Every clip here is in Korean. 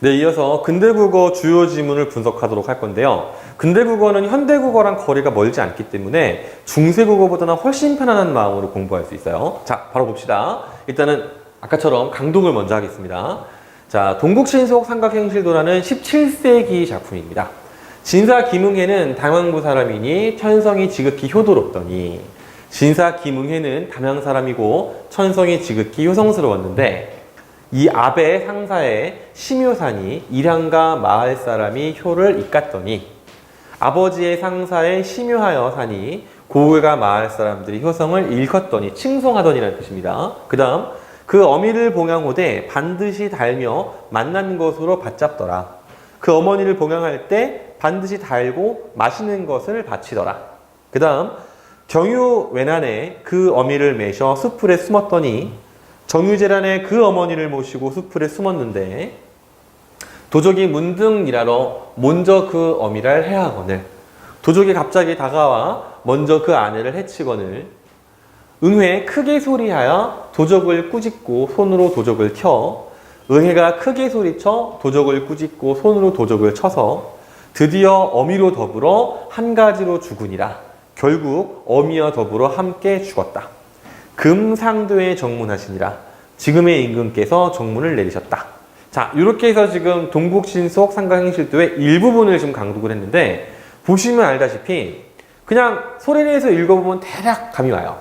네, 이어서 근대국어 주요 지문을 분석하도록 할 건데요. 근대국어는 현대국어랑 거리가 멀지 않기 때문에 중세국어보다는 훨씬 편안한 마음으로 공부할 수 있어요. 자, 바로 봅시다. 일단은 아까처럼 강동을 먼저 하겠습니다. 자, 동국신속 삼각행실도라는 17세기 작품입니다. 진사 김응혜는 당황부 사람이니 천성이 지극히 효도롭더니 진사 김응혜는 담양 사람이고 천성이 지극히 효성스러웠는데 이 아베 상사의 심효산이 일향가 마을 사람이 효를 이깠더니 아버지의 상사의 심효하여 산이 고을가 마을 사람들이 효성을 일컫더니 칭송하더니라는 뜻입니다. 그 다음 그 어미를 봉양호되 반드시 달며 만난 것으로 받잡더라. 그 어머니를 봉양할 때 반드시 달고 맛있는 것을 바치더라. 그 다음 경유 외난에 그 어미를 매셔 수풀에 숨었더니 정유재란에 그 어머니를 모시고 수풀에 숨었는데 도적이 문등 일하러 먼저 그 어미를 해하거늘 도적이 갑자기 다가와 먼저 그 아내를 해치거늘 응회 크게 소리하여 도적을 꾸짖고 손으로 도적을 켜 응해가 크게 소리쳐 도적을 꾸짖고 손으로 도적을 쳐서 드디어 어미로 더불어 한 가지로 죽으니라 결국 어미와 더불어 함께 죽었다. 금상도에 정문하시니라 지금의 임금께서 정문을 내리셨다. 자, 이렇게 해서 지금 동국신속 상가행실도의 일부분을 지금 강독을 했는데 보시면 알다시피 그냥 소리내서 읽어보면 대략 감이 와요.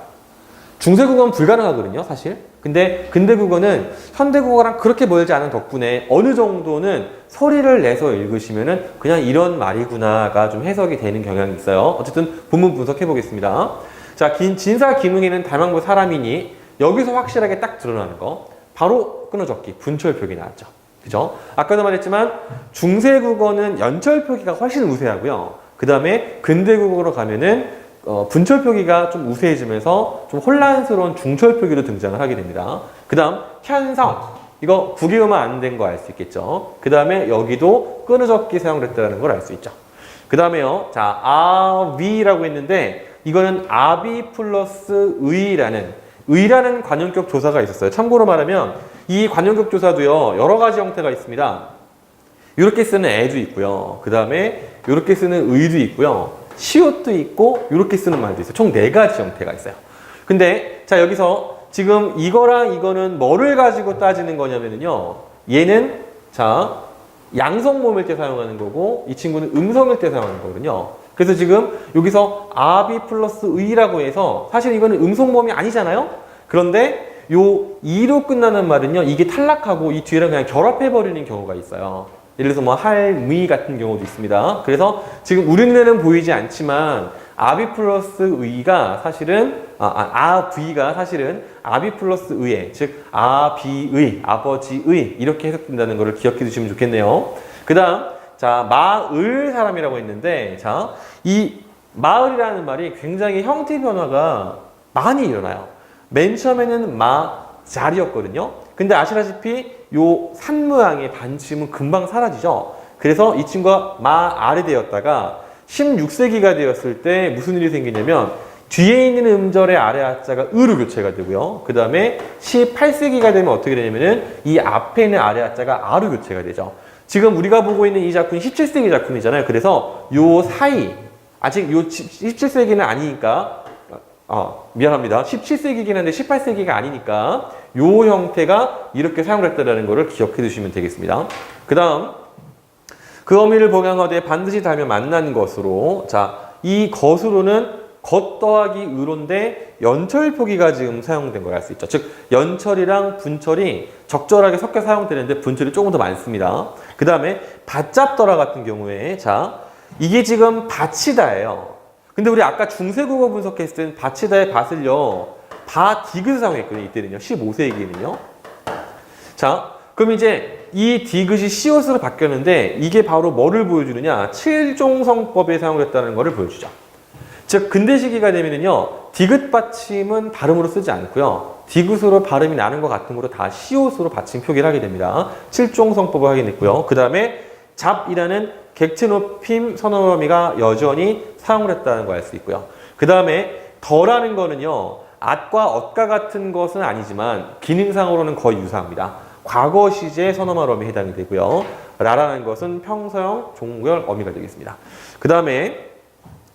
중세국어는 불가능하거든요, 사실. 근데 근대국어는 현대국어랑 그렇게 멀지 않은 덕분에 어느 정도는 소리를 내서 읽으시면은 그냥 이런 말이구나가 좀 해석이 되는 경향이 있어요. 어쨌든 본문 분석해 보겠습니다. 자, 긴, 진사 김응희는 담양부 사람이니 여기서 확실하게 딱 드러나는 거 바로 끊어적기, 분철표기 나왔죠. 그죠? 아까도 말했지만 중세 국어는 연철 표기가 훨씬 우세하고요. 그 다음에 근대 국어로 가면은 어, 분철 표기가 좀 우세해지면서 좀 혼란스러운 중철 표기로 등장을 하게 됩니다. 그 다음 현성 이거 구기음만 안 된 거 알 수 있겠죠. 그 다음에 여기도 끊어적기 사용됐다는 걸 알 수 있죠. 그 다음에요. 자, 아 위라고 했는데 이거는 아비 플러스 의라는 의라는 관용격 조사가 있었어요. 참고로 말하면 이 관용격 조사도요. 여러 가지 형태가 있습니다. 이렇게 쓰는 애도 있고요. 그 다음에 이렇게 쓰는 의도 있고요. 시옷도 있고 이렇게 쓰는 말도 있어요. 총 네 가지 형태가 있어요. 근데 자 여기서 지금 이거랑 이거는 뭐를 가지고 따지는 거냐면요. 얘는 자 양성모일 때 사용하는 거고 이 친구는 음성일 때 사용하는 거거든요. 그래서 지금 여기서 아비 플러스 의라고 해서 사실 이거는 음성모음이 아니잖아요. 그런데 요 이로 끝나는 말은요. 이게 탈락하고 이 뒤랑 그냥 결합해 버리는 경우가 있어요. 예를 들어서 뭐 할미 같은 경우도 있습니다. 그래서 지금 우리 눈에는 보이지 않지만 아비 플러스 의가 사실은 아, 아, 아비가 사실은 아비 플러스 의에 즉 아비의 아버지의 이렇게 해석된다는 것을 기억해 두시면 좋겠네요. 그 다음 자 마을 사람이라고 했는데 자 이 마을이라는 말이 굉장히 형태 변화가 많이 일어나요. 맨 처음에는 마 자리였거든요. 근데 아시다시피 요 산 모양의 반침은 금방 사라지죠. 그래서 이 친구가 마알이 되었다가 16세기가 되었을 때 무슨 일이 생기냐면 뒤에 있는 음절의 아래 아자가 으로 교체가 되고요. 그 다음에 18세기가 되면 어떻게 되냐면은 이 앞에 있는 아래 아자가 아로 교체가 되죠. 지금 우리가 보고 있는 이 작품이 17세기 작품이잖아요. 그래서 요 사이 아직 요 17세기는 아니니까 어, 미안합니다. 17세기긴 한데 18세기가 아니니까 요 형태가 이렇게 사용됐다는 것을 기억해 두시면 되겠습니다. 그 다음 그 어미를 봉양하되 반드시 달면 만난 것으로 자, 이 것으로는 것 더하기 의로인데 연철 표기가 지금 사용된 걸 알 수 있죠. 즉 연철이랑 분철이 적절하게 섞여 사용되는데 분철이 조금 더 많습니다. 그 다음에 받잡더라 같은 경우에 자 이게 지금 받치다예요. 근데 우리 아까 중세국어 분석했을 때는 받치다의 밭을요 바 디귿을 사용했거든요. 이때는요 15세기에는요. 자 그럼 이제 이 디귿이 시옷으로 바뀌었는데 이게 바로 뭐를 보여주느냐 칠종성법에 사용됐다는 것을 보여주죠. 즉 근대 시기가 되면은요 디귿 받침은 발음으로 쓰지 않고요 디귿으로 발음이 나는 것 같은 거로 다 시옷으로 받침 표기를 하게 됩니다. 칠종성법을 확인했고요. 그 다음에 잡이라는 객체 높임 선어미가 여전히 사용을 했다는 걸 알 수 있고요. 그 다음에 더라는 거는요 at과 엇과 같은 것은 아니지만 기능상으로는 거의 유사합니다. 과거 시제 선어말 어미에 해당이 되고요. 라라는 것은 평서형 종결 어미가 되겠습니다. 그 다음에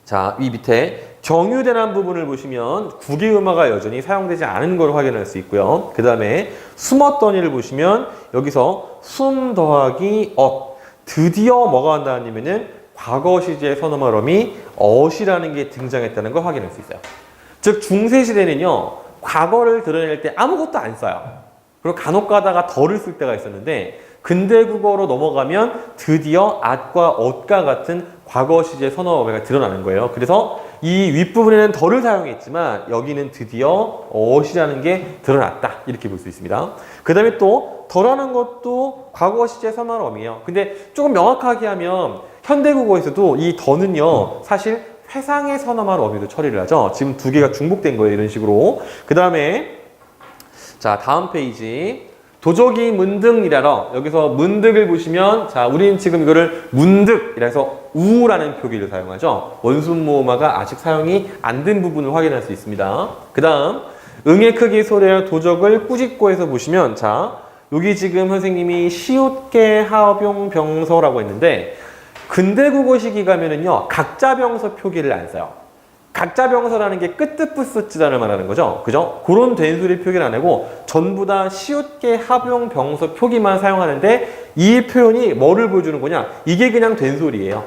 자, 이 밑에 정유대란 부분을 보시면 국외음화가 여전히 사용되지 않은 걸 확인할 수 있고요. 그 다음에 숨었더니를 보시면 여기서 숨 더하기 엇 드디어 뭐가 한다냐면은 과거 시제 선어말음이 엇이라는 게 등장했다는 걸 확인할 수 있어요. 즉 중세 시대는요 과거를 드러낼 때 아무것도 안 써요. 그리고 간혹 가다가 덜을 쓸 때가 있었는데 근대 국어로 넘어가면 드디어 at과 ot과 같은 과거 시제 선어어가 드러나는 거예요. 그래서 이 윗부분에는 덜을 사용했지만 여기는 드디어 ot이라는 게 드러났다. 이렇게 볼 수 있습니다. 그 다음에 또 덜하는 것도 과거 시제 선어어이에요. 근데 조금 명확하게 하면 현대국어에서도 이 더는요 사실 회상의 선어말 어미도 처리를 하죠. 지금 두 개가 중복된 거예요. 이런 식으로. 그 다음에 자, 다음 페이지. 도적이 문득이라러 여기서 문득을 보시면 자, 우리는 지금 이거를 문득이라 해서 우라는 표기를 사용하죠. 원순 모음화가 아직 사용이 안 된 부분을 확인할 수 있습니다. 그 다음 응의 크기 소리의 도적을 꾸짖고에서 보시면 자, 여기 지금 선생님이 시옷계 하병 병서라고 했는데 근대 국어 시기 가면은요. 각자 병서 표기를 안 써요. 각자 병서라는 게 끝뜻부스지단을 말하는 거죠. 그죠? 그런 된소리 표기를 안 하고 전부 다 시옷계 합용 병서 표기만 사용하는데 이 표현이 뭐를 보여주는 거냐? 이게 그냥 된소리예요.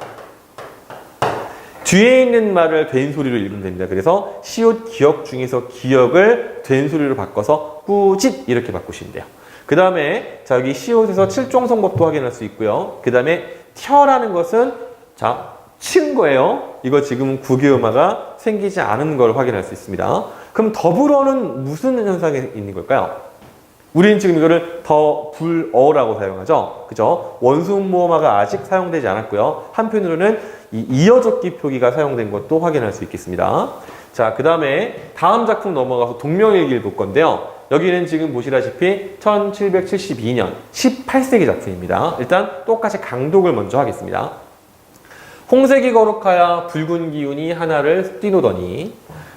뒤에 있는 말을 된소리로 읽으면 됩니다. 그래서 시옷 기억 중에서 기억을 된소리로 바꿔서 꾸짓 이렇게 바꾸시면 돼요. 그 다음에 자 여기 시옷에서 칠종 성법도 확인할 수 있고요. 그 다음에 텨라는 것은 자 친 거예요. 이거 지금 구기음화가 생기지 않은 걸 확인할 수 있습니다. 그럼 더불어는 무슨 현상이 있는 걸까요? 우리는 지금 이거를 더 불어라고 사용하죠. 그죠? 원수모음화가 아직 사용되지 않았고요. 한편으로는 이 이어적기 표기가 사용된 것도 확인할 수 있겠습니다. 자, 그 다음에 다음 작품 넘어가서 동명일기를 볼 건데요. 여기는 지금 보시다시피 1772년 18세기 작품입니다. 일단 똑같이 강독을 먼저 하겠습니다. 홍색이 거룩하여 붉은 기운이 하나를 뛰노더니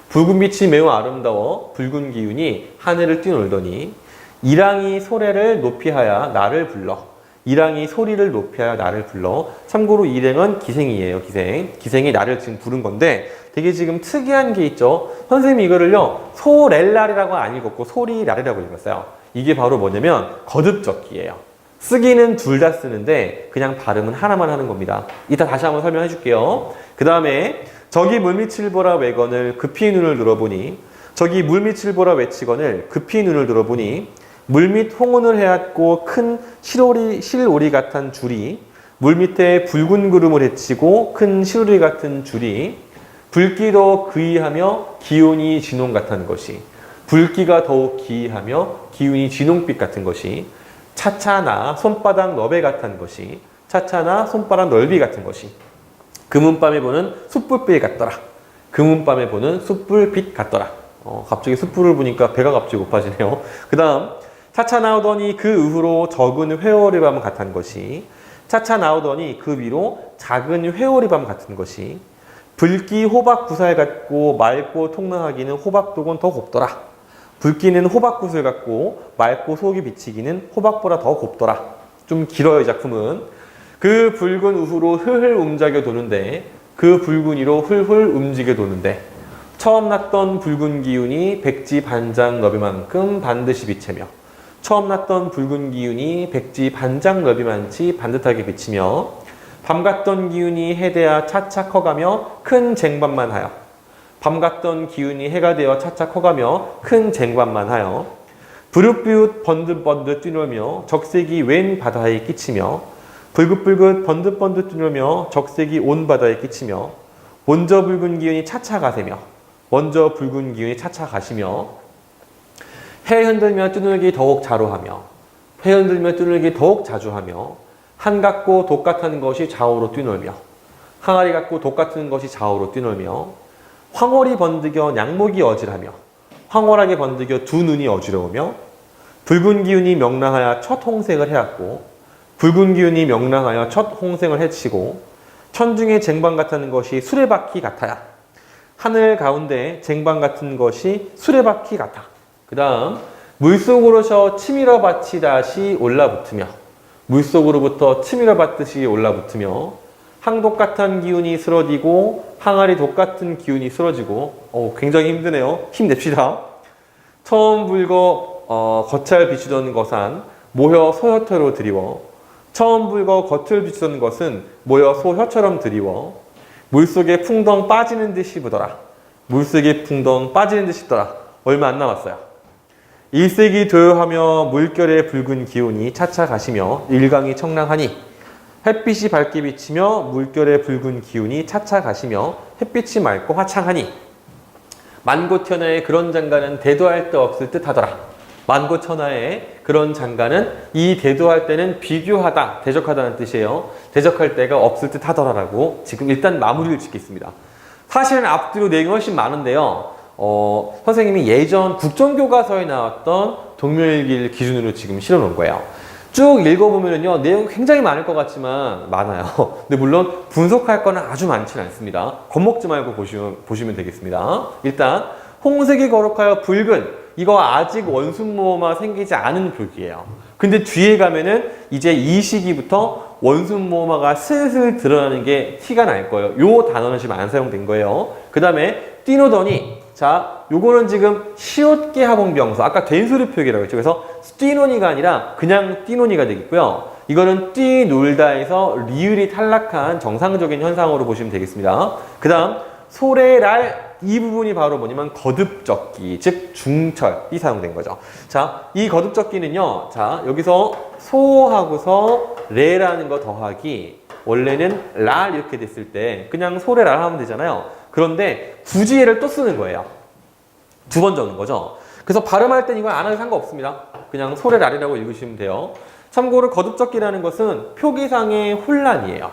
붉은 빛이 매우 아름다워 붉은 기운이 하늘을 뛰놀더니 이랑이 소래를 높이하여 나를 불러 이랑이 소리를 높이하여 나를 불러. 참고로 일행은 기생이에요 기생. 기생이 나를 지금 부른 건데 되게 지금 특이한 게 있죠. 선생님이 이거를요 소렐랄이라고 안 읽었고 소리랄이라고 읽었어요. 이게 바로 뭐냐면 거듭적기예요 쓰기는 둘 다 쓰는데 그냥 발음은 하나만 하는 겁니다. 이따 다시 한번 설명해 줄게요. 그 다음에 저기 물밑을 보라 외건을 급히 눈을 들어보니 저기 물밑을 보라 외치건을 급히 눈을 들어보니 물밑 홍은을 해앗고 큰 실오리, 실오리 같은 줄이 물밑에 붉은 구름을 헤치고 큰 실오리 같은 줄이 불기도 그이하며 기온이 진홍 같은 것이 불기가 더욱 기이하며 기운이 진홍빛 같은 것이 차차나 손바닥 너베 같은 것이 차차나 손바닥 넓이 같은 것이 금은밤에 보는 숯불빛 같더라. 금은밤에 보는 숯불빛 같더라. 어, 갑자기 숯불을 보니까 배가 갑자기 고파지네요. 그 다음 차차 나오더니 그 이후로 적은 회오리 밤 같은 것이 차차 나오더니 그 위로 작은 회오리 밤 같은 것이 불기 호박 구살 같고 맑고 통나하기는 호박 독은 더 곱더라. 붉기는 호박구슬 같고 맑고 속이 비치기는 호박보다 더 곱더라. 좀 길어요, 이 작품은. 그 붉은 우후로 흘흘 움직여 도는데 그 붉은 이로 흘흘 움직여 도는데 처음 났던 붉은 기운이 백지 반장 너비만큼 반드시 비치며 처음 났던 붉은 기운이 백지 반장 너비만치 반듯하게 비치며 밤 같던 기운이 해대야 차차 커가며 큰 쟁반만 하여 밤 같던 기운이 해가 되어 차차 커가며 큰 쟁반만 하여 부릇부릇 번듯번듯 뛰놀며 적색이 웬 바다에 끼치며 불긋불긋 번듯번듯 뛰놀며 적색이 온 바다에 끼치며 먼저 붉은 기운이 차차 가세며 먼저 붉은 기운이 차차 가시며 해 흔들며 뛰놀기 더욱 자루하며 해 흔들며 뛰놀기 더욱 자주하며 한 같고 독 같은 것이 좌우로 뛰놀며 항아리 같고 독 같은 것이 좌우로 뛰놀며 황홀이 번득여 양목이 어질하며 황홀하게 번득여 두 눈이 어지러우며 붉은 기운이 명랑하여 첫 홍색을 해왔고 붉은 기운이 명랑하여 첫 홍색을 해치고 천중의 쟁반 같은 것이 수레바퀴 같아야 하늘 가운데 쟁반 같은 것이 수레바퀴 같아. 그 다음 물속으로서 치밀어 받치다시 올라붙으며 물속으로부터 치밀어 받듯이 올라붙으며 항독 같은 기운이 쓰러지고 항아리 독 같은 기운이 쓰러지고 어, 굉장히 힘드네요. 힘냅시다. 처음 불거 어, 겉을 비추던 것은 모여 소혀처로 드리워. 처음 불거 겉을 비추던 것은 모여 소혀처럼 드리워. 물속에 풍덩 빠지는 듯이 보더라. 물속에 풍덩 빠지는 듯이 보더라. 얼마 안 남았어요. 일색이 도요하며 물결의 붉은 기운이 차차 가시며 일강이 청량하니 햇빛이 밝게 비치며 물결의 붉은 기운이 차차 가시며 햇빛이 맑고 화창하니 만고천하의 그런 장가는 대도할 데 없을 듯 하더라. 만고천하의 그런 장가는 이 대도할 때는 비교하다, 대적하다는 뜻이에요. 대적할 때가 없을 듯 하더라라고 지금 일단 마무리를 짓겠습니다. 사실은 앞뒤로 내용이 훨씬 많은데요. 어, 선생님이 예전 국정교과서에 나왔던 동묘일기를 기준으로 지금 실어 놓은 거예요. 쭉 읽어보면요 내용 굉장히 많을 것 같지만 많아요. 근데 물론 분석할 거는 아주 많지는 않습니다. 겁먹지 말고 보시면, 보시면 되겠습니다. 일단 홍색이 거룩하여 붉은 이거 아직 원순모마 생기지 않은 표기예요. 근데 뒤에 가면은 이제 이 시기부터 원순모마가 슬슬 드러나는 게 티가 날 거예요. 요 단어는 지금 안 사용된 거예요. 그 다음에 뛰노더니 자, 요거는 지금 시옷계 하봉병서 아까 된소리 표기라고 했죠. 그래서 뛰노니가 아니라 그냥 뛰노니가 되겠고요. 이거는 뛰놀다에서 리을이 탈락한 정상적인 현상으로 보시면 되겠습니다. 그 다음 소래랄 이 부분이 바로 뭐냐면 거듭적기, 즉 중철이 사용된 거죠. 자, 이 거듭적기는요. 자, 여기서 소하고서 레라는 거 더하기 원래는 랄 이렇게 됐을 때 그냥 소래랄 하면 되잖아요. 그런데 굳이 얘를 또 쓰는 거예요. 두 번 적는 거죠. 그래서 발음할 땐 이건 안 해도 상관없습니다. 그냥 소래랄이라고 읽으시면 돼요. 참고로 거듭적기라는 것은 표기상의 혼란이에요.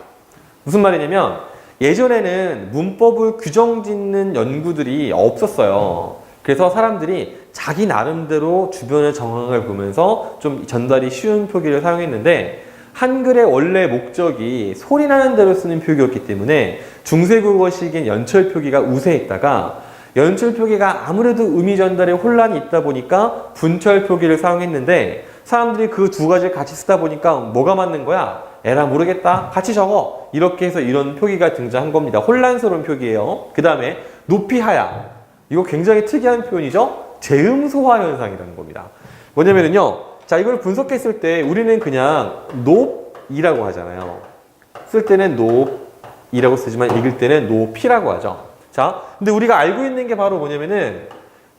무슨 말이냐면 예전에는 문법을 규정 짓는 연구들이 없었어요. 그래서 사람들이 자기 나름대로 주변의 정황을 보면서 좀 전달이 쉬운 표기를 사용했는데 한글의 원래 목적이 소리 나는 대로 쓰는 표기였기 때문에 중세국어식인 연철 표기가 우세했다가 연철 표기가 아무래도 의미 전달에 혼란이 있다 보니까 분철 표기를 사용했는데 사람들이 그 두 가지를 같이 쓰다 보니까 뭐가 맞는 거야? 에라 모르겠다. 같이 적어. 이렇게 해서 이런 표기가 등장한 겁니다. 혼란스러운 표기예요. 그 다음에 높이 하야. 이거 굉장히 특이한 표현이죠. 재음 소화 현상이라는 겁니다. 뭐냐면요. 자, 이걸 분석했을 때 우리는 그냥 높이라고 하잖아요. 쓸 때는 높이라고 쓰지만 읽을 때는 높이라고 하죠. 자, 근데 우리가 알고 있는 게 바로 뭐냐면은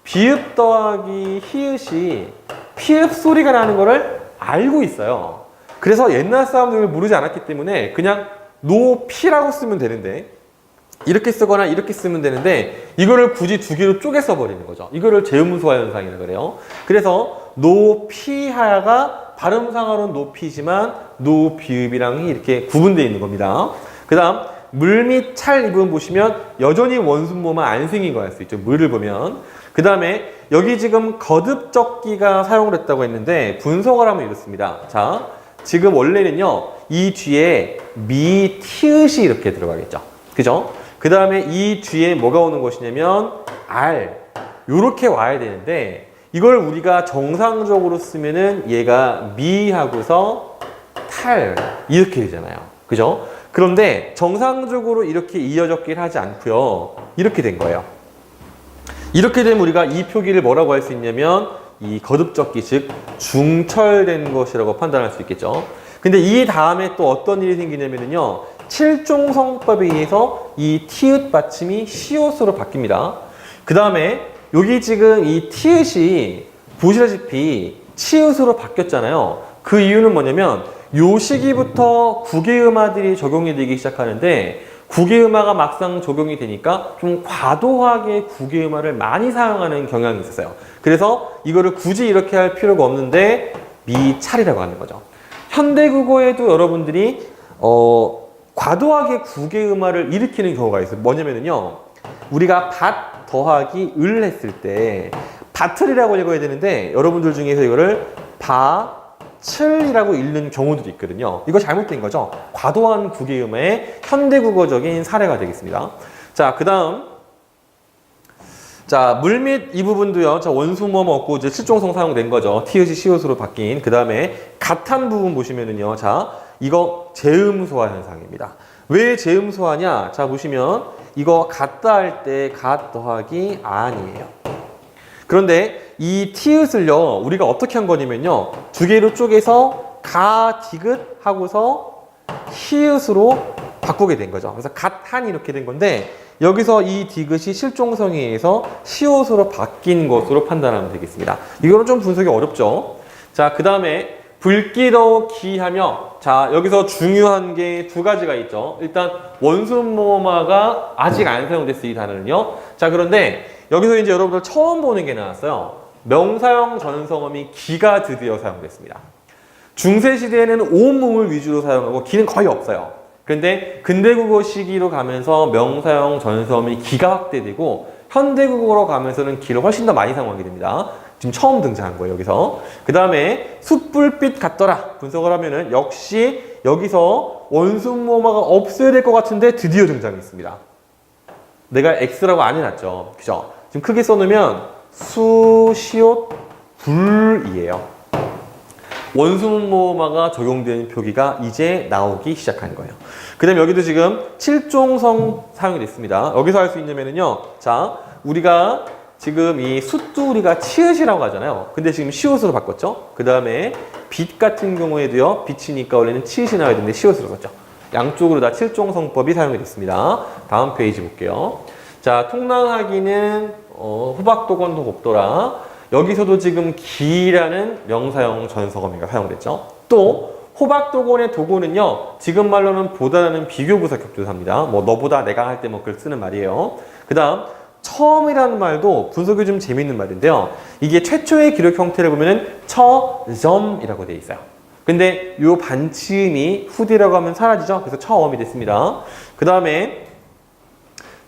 비읍 더하기 히읗이 피읍 소리가 나는 거를 알고 있어요. 그래서 옛날 사람들을 모르지 않았기 때문에 그냥 노피라고 쓰면 되는데 이렇게 쓰거나 이렇게 쓰면 되는데 이거를 굳이 두 개로 쪼개 써버리는 거죠. 이거를 재음소화 현상이라고 그래요. 그래서 노피하야가 발음상으로는 노피지만 노비읍이랑 이렇게 구분되어 있는 겁니다. 그 다음 물 및 찰 이 부분 보시면 여전히 원순모만 안 생긴 거 알 수 있죠. 물을 보면. 그 다음에 여기 지금 거듭적기가 사용을 했다고 했는데 분석을 하면 이렇습니다. 자, 지금 원래는요, 이 뒤에 미, 티읕이 이렇게 들어가겠죠. 그죠? 그 다음에 이 뒤에 뭐가 오는 것이냐면 알, 요렇게 와야 되는데 이걸 우리가 정상적으로 쓰면은 얘가 미 하고서 탈 이렇게 되잖아요. 그죠? 그런데 정상적으로 이렇게 이어졌긴 하지 않고요. 이렇게 된 거예요. 이렇게 되면 우리가 이 표기를 뭐라고 할 수 있냐면 이 거듭적기 즉 중철된 것이라고 판단할 수 있겠죠. 근데 이 다음에 또 어떤 일이 생기냐면요. 칠종성법에 의해서 이 티읕 받침이 시옷으로 바뀝니다. 그 다음에 여기 지금 이 티읕이 보시다시피 치읕으로 바뀌었잖아요. 그 이유는 뭐냐면 요 시기부터 국외음화들이 적용이 되기 시작하는데 국외음화가 막상 적용이 되니까 좀 과도하게 국외음화를 많이 사용하는 경향이 있었어요. 그래서 이거를 굳이 이렇게 할 필요가 없는데 미찰이라고 하는 거죠. 현대 국어에도 여러분들이 어, 과도하게 국외음화를 일으키는 경우가 있어요. 뭐냐면요. 우리가 밭 더하기 을 했을 때 밭을이라고 읽어야 되는데 여러분들 중에서 이거를 바 칠이라고 읽는 경우들이 있거든요. 이거 잘못된 거죠. 과도한 국외음의 현대국어적인 사례가 되겠습니다. 자, 그 다음 자, 물밑 이 부분도요. 자, 원수모 먹고 이제 실종성 사용된 거죠. 티읕이 시옷으로 바뀐. 그 다음에 갓한 부분 보시면은요. 자, 이거 재음 소화 현상입니다. 왜 재음 소화냐? 자, 보시면 이거 같다 할때갓 더하기 아니에요. 그런데 이 티읕을요. 우리가 어떻게 한 거냐면요. 두 개로 쪼개서 가, 디귿 하고서 히읗으로 바꾸게 된 거죠. 그래서 갓한 이렇게 된 건데 여기서 이 디귿이 실종성에 의해서 시옷으로 바뀐 것으로 판단하면 되겠습니다. 이거는 좀 분석이 어렵죠. 자, 그 다음에 불기도 기하며 자, 여기서 중요한 게 두 가지가 있죠. 일단 원순모마가 아직 안 사용됐어요, 이 단어는요. 자, 그런데 여기서 이제 여러분들 처음 보는 게 나왔어요. 명사형 전성어미 기가 드디어 사용됐습니다. 중세 시대에는 온몸을 위주로 사용하고 기는 거의 없어요. 그런데 근대국어 시기로 가면서 명사형 전섬이 기가 확대되고 현대국어로 가면서는 기를 훨씬 더 많이 사용하게 됩니다. 지금 처음 등장한 거예요, 여기서. 그 다음에 숯불빛 같더라. 분석을 하면은 역시 여기서 원순모마가 없어야 될 것 같은데 드디어 등장했습니다. 내가 X라고 안 해놨죠. 그죠? 지금 크게 써놓으면 수, 시옷, 불이에요. 원수모마가 적용되는 표기가 이제 나오기 시작한 거예요. 그 다음에 여기도 지금 칠종성 사용이 됐습니다. 여기서 할 수 있냐면요. 자, 우리가 지금 이 숫도 우리가 치읓이라고 하잖아요. 근데 지금 시옷으로 바꿨죠. 그 다음에 빛 같은 경우에도요. 빛이니까 원래는 치읓이 나와야 되는데 시옷으로 썼죠. 양쪽으로 다 칠종성법이 사용이 됐습니다. 다음 페이지 볼게요. 자, 통랑하기는 어, 호박도건도 곱더라. 여기서도 지금 기라는 명사형 전서거미가 사용됐죠. 또 호박도건의 도건은요. 지금 말로는 보다라는 비교부사 격조사입니다. 뭐 너보다 내가 할 때 뭐 그걸 쓰는 말이에요. 그 다음 처음이라는 말도 분석이 좀 재밌는 말인데요. 이게 최초의 기록 형태를 보면은 처점이라고 되어 있어요. 근데 요 반치음이 후디라고 하면 사라지죠. 그래서 처음이 됐습니다. 그 다음에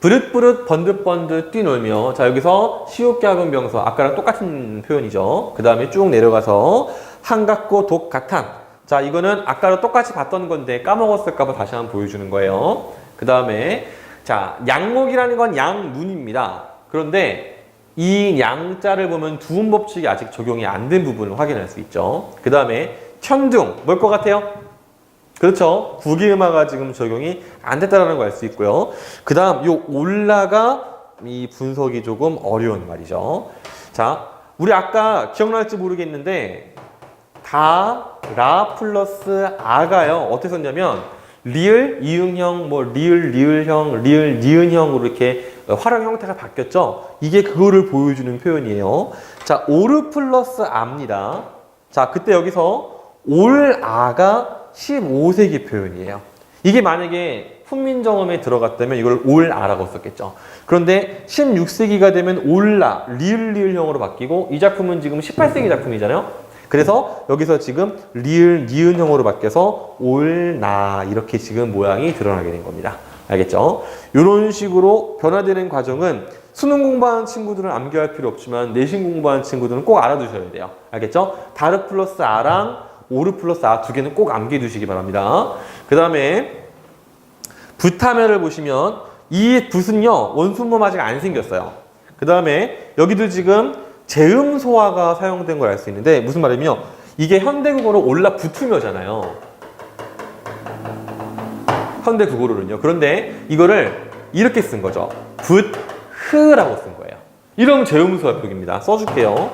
부릇부릇 번듯번듯 뛰놀며 자 여기서 시옷게 학은 병서 아까랑 똑같은 표현이죠. 그 다음에 쭉 내려가서 한같고 독같한 자 이거는 아까랑 똑같이 봤던 건데 까먹었을까봐 다시 한번 보여주는 거예요. 그 다음에 자 양목이라는 건 양문입니다. 그런데 이 양자를 보면 두음 법칙이 아직 적용이 안 된 부분을 확인할 수 있죠. 그 다음에 천둥 뭘 것 같아요? 그렇죠. 구기음화가 지금 적용이 안 됐다는 걸 알 수 있고요. 그 다음, 요 올라가 이 분석이 조금 어려운 말이죠. 자, 우리 아까 기억날지 모르겠는데, 다, 라 플러스 아가요. 어떻게 썼냐면, 리을, 이응형, 뭐, 리을, 리을형, 리을, 니은형으로 이렇게 활용 형태가 바뀌었죠. 이게 그거를 보여주는 표현이에요. 자, 오르 플러스 아입니다. 자, 그때 여기서 올 아가 15세기 표현이에요. 이게 만약에 훈민정음에 들어갔다면 이걸 올 아라고 썼겠죠. 그런데 16세기가 되면 올라, 리을 리을형으로 바뀌고 이 작품은 지금 18세기 작품이잖아요. 그래서 여기서 지금 리을 니은형으로 바뀌어서 올나 이렇게 지금 모양이 드러나게 된 겁니다. 알겠죠? 이런 식으로 변화되는 과정은 수능 공부하는 친구들은 암기할 필요 없지만 내신 공부하는 친구들은 꼭 알아두셔야 돼요. 알겠죠? 다르 플러스 아랑 오르 플러스 아 두 개는 꼭 암기해 두시기 바랍니다. 그 다음에 붓하면을 보시면 이 붓은요 원순모 아직 안 생겼어요. 그 다음에 여기도 지금 재음 소화가 사용된 걸 알 수 있는데 무슨 말이냐면 이게 현대 국어로 올라 붙으며잖아요. 현대 국어로는요. 그런데 이거를 이렇게 쓴 거죠. 붓흐라고 쓴 거예요. 이러면 재음 소화 표기입니다. 써줄게요.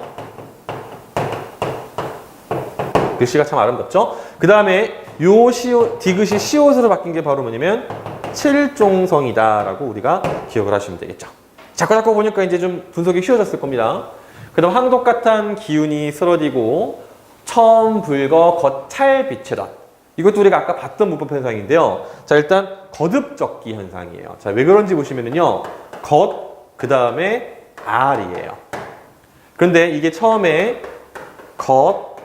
글씨가 참 아름답죠? 그 다음에 요 시옷, 디귿이 시옷으로 바뀐 게 바로 뭐냐면 칠종성이다라고 우리가 기억을 하시면 되겠죠. 자꾸 자꾸 보니까 이제 좀 분석이 쉬워졌을 겁니다. 그 다음 황독같은 기운이 쓰러지고 처음 불거 겉찰 빛이다. 이것도 우리가 아까 봤던 문법 현상인데요. 자, 일단 거듭 적기 현상이에요. 자, 왜 그런지 보시면은요. 겉, 그 다음에 알이에요. 그런데 이게 처음에 겉,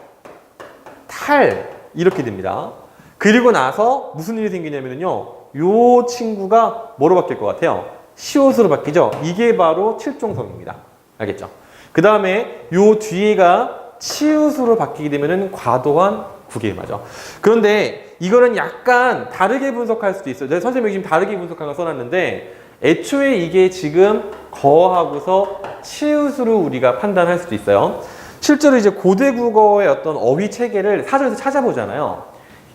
탈 이렇게 됩니다. 그리고 나서 무슨 일이 생기냐면요. 요 친구가 뭐로 바뀔 것 같아요? 시옷으로 바뀌죠. 이게 바로 칠종성입니다. 알겠죠? 그 다음에 요 뒤에가 치읓으로 바뀌게 되면은 과도한 구개음하죠. 그런데 이거는 약간 다르게 분석할 수도 있어요. 네, 선생님이 지금 다르게 분석한 걸 써놨는데 애초에 이게 지금 거하고서 치읓으로 우리가 판단할 수도 있어요. 실제로 이제 고대 국어의 어떤 어휘 체계를 사전에서 찾아보잖아요.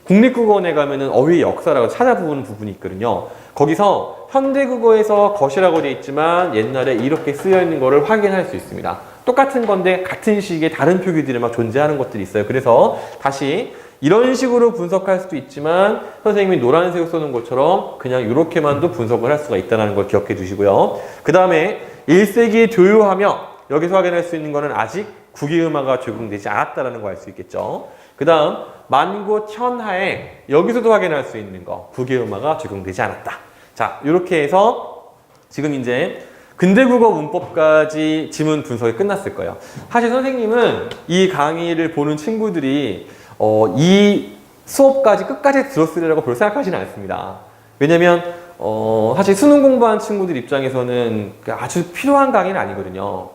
국립국어원에 가면은 어휘 역사라고 찾아보는 부분이 있거든요. 거기서 현대 국어에서 것이라고 되어 있지만 옛날에 이렇게 쓰여 있는 거를 확인할 수 있습니다. 똑같은 건데 같은 시기에 다른 표기들이 막 존재하는 것들이 있어요. 그래서 다시 이런 식으로 분석할 수도 있지만 선생님이 노란색 쏘는 것처럼 그냥 이렇게만도 분석을 할 수가 있다는 걸 기억해 주시고요. 그 다음에 1세기 교유하며 여기서 확인할 수 있는 거는 아직 국유음화가 적용되지 않았다는 거알수 있겠죠. 그 다음 만고 천하에 여기서도 확인할 수 있는 거 국유음화가 적용되지 않았다. 자 이렇게 해서 지금 이제 근대 국어 문법까지 지문 분석이 끝났을 거예요. 사실 선생님은 이 강의를 보는 친구들이 어, 이 수업까지 끝까지 들었으리라고 별로 생각하지는 않습니다. 왜냐면 어, 사실 수능 공부한 친구들 입장에서는 그 아주 필요한 강의는 아니거든요.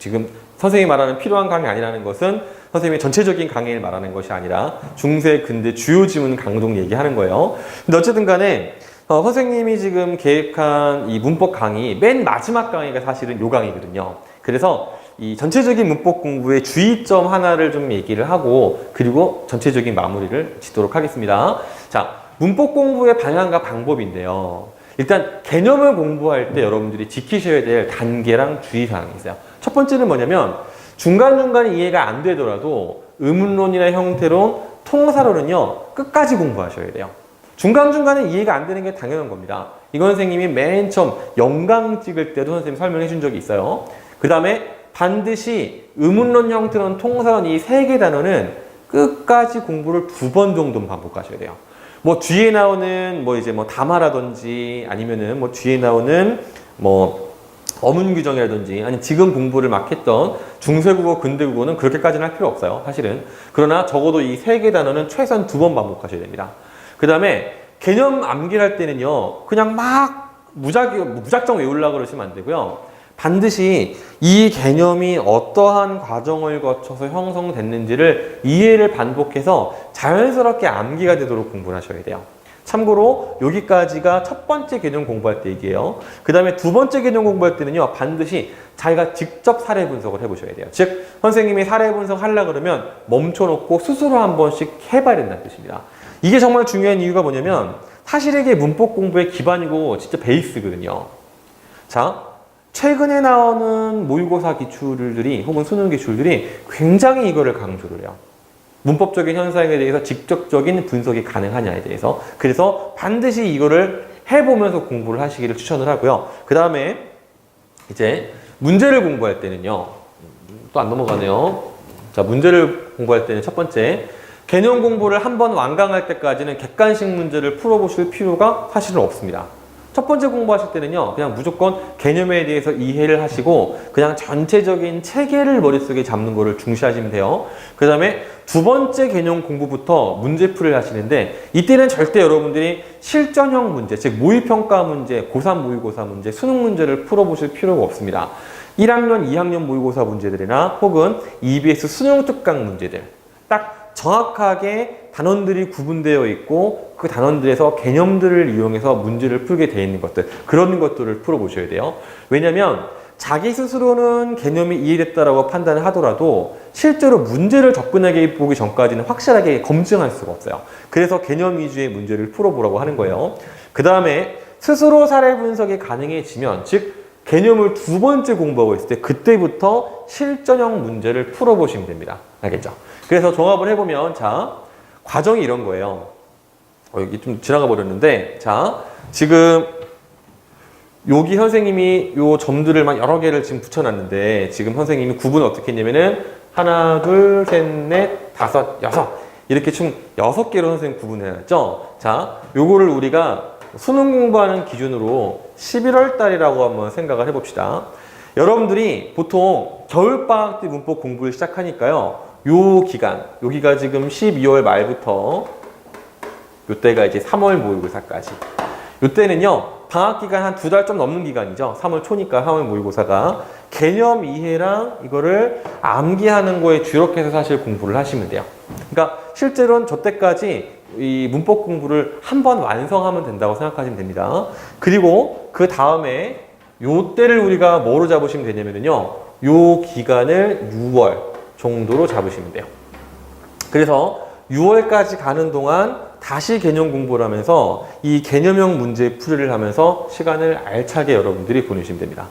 지금 선생님이 말하는 필요한 강의 아니라는 것은 선생님의 전체적인 강의를 말하는 것이 아니라 중세 근대 주요 지문 강동 얘기하는 거예요. 근데 어쨌든 간에 어, 선생님이 지금 계획한 이 문법 강의 맨 마지막 강의가 사실은 요 강의거든요. 그래서 이 전체적인 문법 공부의 주의점 하나를 좀 얘기를 하고 그리고 전체적인 마무리를 짓도록 하겠습니다. 자, 문법 공부의 방향과 방법인데요. 일단 개념을 공부할 때 여러분들이 지키셔야 될 단계랑 주의사항이 있어요. 첫 번째는 뭐냐면 중간중간에 이해가 안 되더라도 의문론이나 형태론, 통사론은요 끝까지 공부하셔야 돼요. 중간중간에 이해가 안 되는 게 당연한 겁니다. 이건 선생님이 맨 처음 영강 찍을 때도 선생님 설명해 준 적이 있어요. 그 다음에 반드시 의문론, 형태론, 통사론 이 세 개 단어는 끝까지 공부를 두 번 정도는 반복하셔야 돼요. 뭐 뒤에 나오는 뭐 이제 뭐 담화라든지 아니면은 뭐 뒤에 나오는 뭐 어문 규정이라든지 아니 지금 공부를 막 했던 중세국어 근대국어는 그렇게까지는 할 필요 없어요 사실은 그러나 적어도 이 세 개 단어는 최소한 두 번 반복하셔야 됩니다 그 다음에 개념 암기를 할 때는요 그냥 막 무작, 무작정 외우려고 그러시면 안 되고요 반드시 이 개념이 어떠한 과정을 거쳐서 형성됐는지를 이해를 반복해서 자연스럽게 암기가 되도록 공부를 하셔야 돼요 참고로 여기까지가 첫 번째 개념 공부할 때 얘기예요. 그 다음에 두 번째 개념 공부할 때는요, 반드시 자기가 직접 사례 분석을 해보셔야 돼요. 즉, 선생님이 사례 분석 하려 그러면 멈춰놓고 스스로 한 번씩 해봐야 된다는 뜻입니다. 이게 정말 중요한 이유가 뭐냐면, 사실에게 문법 공부의 기반이고 진짜 베이스거든요. 자, 최근에 나오는 모의고사 기출들이 혹은 수능 기출들이 굉장히 이거를 강조를 해요. 문법적인 현상에 대해서 직접적인 분석이 가능하냐에 대해서 그래서 반드시 이거를 해보면서 공부를 하시기를 추천을 하고요. 그 다음에 이제 문제를 공부할 때는요. 또 안 넘어가네요. 자 문제를 공부할 때는 첫 번째 개념 공부를 한 번 완강할 때까지는 객관식 문제를 풀어보실 필요가 사실은 없습니다. 첫 번째 공부하실 때는요, 그냥 무조건 개념에 대해서 이해를 하시고, 그냥 전체적인 체계를 머릿속에 잡는 거를 중시하시면 돼요. 그 다음에 두 번째 개념 공부부터 문제풀이를 하시는데, 이때는 절대 여러분들이 실전형 문제, 즉 모의평가 문제, 고3 모의고사 문제, 수능 문제를 풀어보실 필요가 없습니다. 1학년, 2학년 모의고사 문제들이나 혹은 EBS 수능 특강 문제들. 딱 정확하게 단원들이 구분되어 있고 그 단원들에서 개념들을 이용해서 문제를 풀게 되어 있는 것들 그런 것들을 풀어보셔야 돼요. 왜냐하면 자기 스스로는 개념이 이해됐다라고 판단을 하더라도 실제로 문제를 접근하게 보기 전까지는 확실하게 검증할 수가 없어요. 그래서 개념 위주의 문제를 풀어보라고 하는 거예요. 그 다음에 스스로 사례 분석이 가능해지면 즉 개념을 두 번째 공부하고 있을 때 그때부터 실전형 문제를 풀어보시면 됩니다. 알겠죠? 그래서 종합을 해보면 자 과정이 이런 거예요. 어, 여기 좀 지나가 버렸는데 자 지금 여기 선생님이 요 점들을 막 여러 개를 지금 붙여놨는데 지금 선생님이 구분 어떻게 했냐면은 하나 둘 셋 넷 다섯 여섯 이렇게 총 여섯 개로 선생님 구분해놨죠. 자 요거를 우리가 수능 공부하는 기준으로 11월 달이라고 한번 생각을 해봅시다. 여러분들이 보통 겨울방학 때 문법 공부를 시작하니까요. 요 기간, 여기가 지금 12월 말부터 요때가 이제 3월 모의고사까지. 요때는요, 방학 기간 한 두 달 좀 넘는 기간이죠. 3월 초니까 3월 모의고사가. 개념 이해랑 이거를 암기하는 거에 주력해서 사실 공부를 하시면 돼요. 그러니까 실제로는 저 때까지 이 문법 공부를 한 번 완성하면 된다고 생각하시면 됩니다. 그리고 그 다음에 요 때를 우리가 뭐로 잡으시면 되냐면요. 요 기간을 6월 정도로 잡으시면 돼요. 그래서 6월까지 가는 동안 다시 개념 공부를 하면서 이 개념형 문제 풀이를 하면서 시간을 알차게 여러분들이 보내시면 됩니다.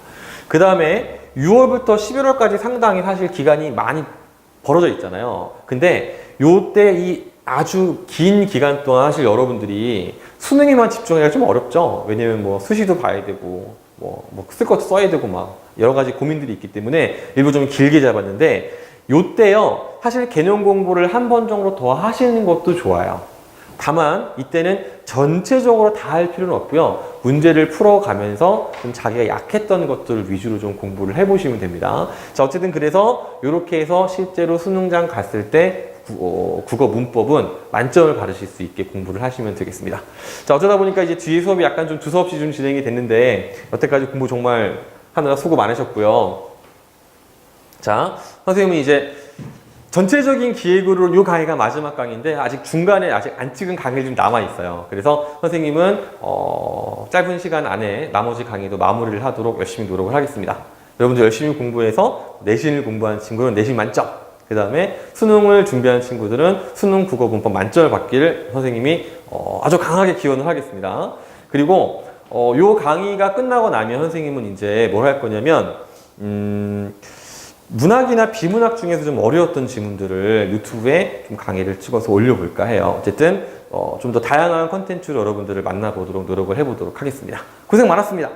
그 다음에 6월부터 11월까지 상당히 사실 기간이 많이 벌어져 있잖아요. 근데 요때 이 아주 긴 기간 동안 사실 여러분들이 수능에만 집중하기가 좀 어렵죠. 왜냐면 뭐 수시도 봐야 되고 뭐, 뭐쓸 것도 써야 되고 막 여러 가지 고민들이 있기 때문에 일부 좀 길게 잡았는데 요때요 사실 개념 공부를 한 번 정도 더 하시는 것도 좋아요. 다만 이때는 전체적으로 다 할 필요는 없고요. 문제를 풀어가면서 좀 자기가 약했던 것들을 위주로 좀 공부를 해보시면 됩니다. 자 어쨌든 그래서 이렇게 해서 실제로 수능장 갔을 때 구- 어, 국어 문법은 만점을 받으실 수 있게 공부를 하시면 되겠습니다. 자 어쩌다 보니까 이제 뒤에 수업이 약간 좀 두서없이 좀 진행이 됐는데 여태까지 공부 정말 하느라 수고 많으셨고요. 자 선생님은 이제 전체적인 기획으로 이 강의가 마지막 강의인데 아직 중간에 아직 안 찍은 강의가 좀 남아 있어요. 그래서 선생님은 어, 짧은 시간 안에 나머지 강의도 마무리를 하도록 열심히 노력을 하겠습니다. 여러분들 열심히 공부해서 내신을 공부한 친구는 내신 만점. 그 다음에 수능을 준비하는 친구들은 수능 국어 문법 만점을 받기를 선생님이 어, 아주 강하게 기원을 하겠습니다. 그리고 어, 요 강의가 끝나고 나면 선생님은 이제 뭘 할 거냐면 음, 문학이나 비문학 중에서 좀 어려웠던 지문들을 유튜브에 좀 강의를 찍어서 올려볼까 해요. 어쨌든 어, 좀 더 다양한 컨텐츠로 여러분들을 만나보도록 노력을 해보도록 하겠습니다. 고생 많았습니다.